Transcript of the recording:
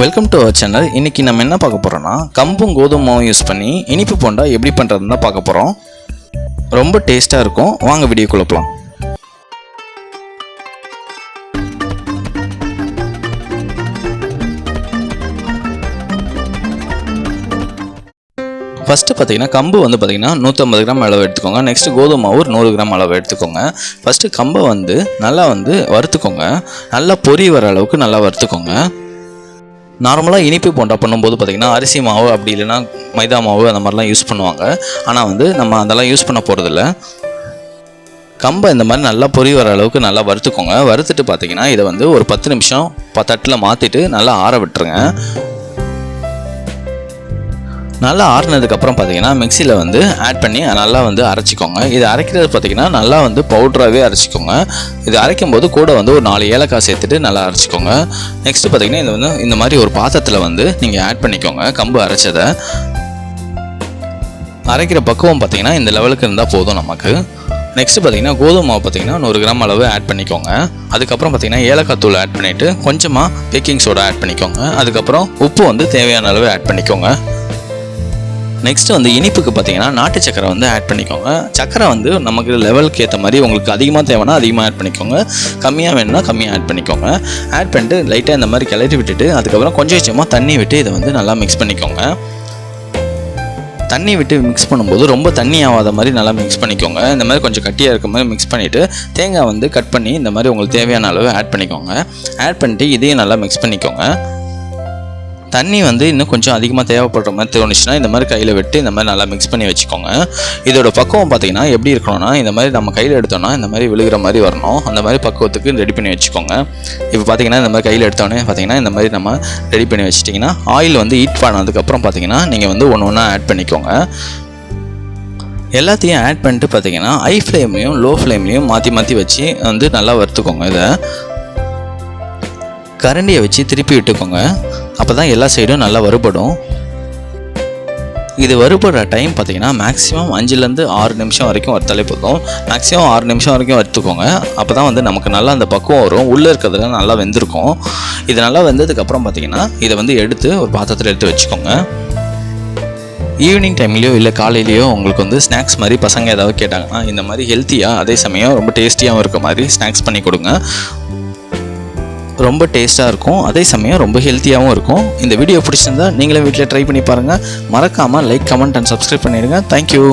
Welcome to our channel இன்றைக்கி நம்ம என்ன பார்க்க போகிறோன்னா கம்பும் கோதுமை மாவும் யூஸ் பண்ணி இனிப்பு போண்டா எப்படி பண்ணுறதுன்னு தான் பார்க்க போகிறோம் ரொம்ப டேஸ்ட்டாக இருக்கும். வாங்க வீடியோ குழப்பலாம் ஃபஸ்ட்டு பார்த்தீங்கன்னா கம்பு வந்து பார்த்தீங்கன்னா நூற்றம்பது கிராம் அளவு எடுத்துக்கோங்க. நெக்ஸ்ட் கோதுமை மாவு ஒரு நூறு கிராம் அளவு எடுத்துக்கோங்க. ஃபஸ்ட்டு கம்பை வந்து நல்லா வந்து வறுத்துக்கோங்க. நல்லா பொரி வர அளவுக்கு நல்லா வறுத்துக்கோங்க. நார்மலாக இனிப்பு போண்டா பண்ணும்போது பார்த்திங்கன்னா அரிசி மாவு அப்படி இல்லைன்னா மைதா மாவு அந்த மாதிரிலாம் யூஸ் பண்ணுவாங்க. ஆனால் வந்து நம்ம அதெல்லாம் யூஸ் பண்ண போகிறதில்ல கம்பை இந்த மாதிரி நல்லா பொரி வர அளவுக்கு நல்லா வறுத்துக்கோங்க. வறுத்துட்டு பார்த்தீங்கன்னா இதை வந்து ஒரு பத்து நிமிஷம் ப- தட்டில் மாற்றிட்டு நல்லா ஆற விட்டுருங்க. நல்லா ஆறுனதுக்கப்புறம் பார்த்தீங்கன்னா மிக்சியில் வந்து ஆட் பண்ணி நல்லா வந்து அரைச்சிக்கோங்க. இது அரைக்கிறது பார்த்தீங்கன்னா நல்லா வந்து பவுட்ராகவே அரைச்சிக்கோங்க. இது அரைக்கும் போது கூட வந்து ஒரு நாலு ஏலக்காய் சேர்த்துட்டு நல்லா அரைச்சிக்கோங்க. நெக்ஸ்ட் பார்த்தீங்கன்னா இது வந்து இந்த மாதிரி ஒரு பாத்திரத்தில் வந்து நீங்கள் ஆட் பண்ணிக்கோங்க கம்பு அரைச்சதை. அரைக்கிற பக்குவம் பார்த்தீங்கன்னா இந்த லெவலுக்கு இருந்தால் போதும் நமக்கு. நெக்ஸ்ட் பார்த்தீங்கன்னா கோதுமை மாவு பார்த்தீங்கன்னா நூறு கிராம் அளவு ஆட் பண்ணிக்கோங்க. அதுக்கப்புறம் பார்த்தீங்கன்னா ஏலக்காய் தூள் ஆட் பண்ணிவிட்டு கொஞ்சமாக பேக்கிங் சோடா ஆட் பண்ணிக்கோங்க. அதுக்கப்புறம் உப்பு வந்து தேவையான அளவு ஆட் பண்ணிக்கோங்க. நெக்ஸ்ட் வந்து இனிப்புக்கு பார்த்தீங்கன்னா நாட்டு சக்கரை வந்து ஆட் பண்ணிக்கோங்க. சக்கரை வந்து நமக்கு லெவலுக்கு ஏற்ற மாதிரி உங்களுக்கு அதிகமாக தேவைன்னா அதிகமாக ஆட் பண்ணிக்கோங்க. கம்மியாக வேணும்னா கம்மியாக ஆட் பண்ணிக்கோங்க. ஆட் பண்ணிட்டு லைட்டாக இந்த மாதிரி கிளறி விட்டுட்டு அதுக்கப்புறம் கொஞ்சம் கொஞ்சமாக தண்ணி விட்டு இதை வந்து நல்லா மிக்ஸ் பண்ணிக்கோங்க. தண்ணி விட்டு மிக்ஸ் பண்ணும்போது ரொம்ப தண்ணி ஆகாத மாதிரி நல்லா மிக்ஸ் பண்ணிக்கோங்க. இந்த மாதிரி கொஞ்சம் கட்டியாக இருக்க மாதிரி மிக்ஸ் பண்ணிவிட்டு தேங்காய் வந்து கட் பண்ணி இந்த மாதிரி உங்களுக்கு தேவையான அளவு ஆட் பண்ணிக்கோங்க. ஆட் பண்ணிட்டு இதையும் நல்லா மிக்ஸ் பண்ணிக்கோங்க. தண்ணி வந்து இன்னும் கொஞ்சம் அதிகமாக தேவைப்படுற மாதிரி தோணுச்சுன்னா இந்த மாதிரி கையில் விட்டு இந்த மாதிரி நல்லா மிக்ஸ் பண்ணி வச்சுக்கோங்க. இதோட பக்குவம் பார்த்தீங்கன்னா எப்படி இருக்கணும்னா இந்த மாதிரி நம்ம கையில் எடுத்தோம்னா இந்த மாதிரி விழுகிற மாதிரி வரணும். அந்த மாதிரி பக்குவத்துக்கு ரெடி பண்ணி வச்சுக்கோங்க. இப்போ பார்த்தீங்கன்னா இந்த மாதிரி கையில் எடுத்தோடனே பார்த்தீங்கன்னா இந்த மாதிரி நம்ம ரெடி பண்ணி வச்சிட்டிங்கன்னா ஆயில் வந்து ஹீட் பண்ணதுக்கப்புறம் பார்த்தீங்கன்னா நீங்கள் வந்து ஒன்று ஒன்றா ஆட் பண்ணிக்கோங்க. எல்லாத்தையும் ஆட் பண்ணிட்டு பார்த்தீங்கன்னா ஹை ஃப்ளேம்லேயும் லோ ஃப்ளேம்லேயும் மாற்றி மாற்றி வச்சு வந்து நல்லா வறுத்துக்கோங்க இதை. கரண்டியை வச்சு திருப்பி விட்டுக்கோங்க. அப்போ தான் எல்லா சைடும் நல்லா வறுபடும். இது வருபடுற டைம் பார்த்தீங்கன்னா மேக்ஸிமம் அஞ்சுலேருந்து ஆறு நிமிஷம் வரைக்கும் வறுத்தாலே போதும் மேக்ஸிமம் ஆறு நிமிஷம் வரைக்கும் வறுத்துக்கோங்க. அப்போ தான் வந்து நமக்கு நல்லா அந்த பக்குவம் வரும். உள்ளே இருக்கிறதுல நல்லா வெந்திருக்கும். இது நல்லா வெந்ததுக்கப்புறம் பார்த்தீங்கன்னா இதை வந்து எடுத்து ஒரு பாத்திரத்தில் எடுத்து வச்சுக்கோங்க. ஈவினிங் டைம்லேயோ இல்லை காலையிலையோ உங்களுக்கு வந்து ஸ்நாக்ஸ் மாதிரி பசங்க ஏதாவது கேட்டாங்கன்னா இந்த மாதிரி ஹெல்த்தியாக அதே சமயம் ரொம்ப டேஸ்டியாகவும் இருக்க மாதிரி ஸ்நாக்ஸ் பண்ணி கொடுங்க. ரொம்ப டேஸ்ட்டாக இருக்கும். அதே சமயம் ரொம்ப ஹெல்த்தியாகவும் இருக்கும். இந்த வீடியோ பிடிச்சிருந்தா நீங்களே வீட்டில் ட்ரை பண்ணி பாருங்கள் மறக்காமல் லைக் கமெண்ட் அண்ட் சப்ஸ்கிரைப் பண்ணிடுங்க. Thank you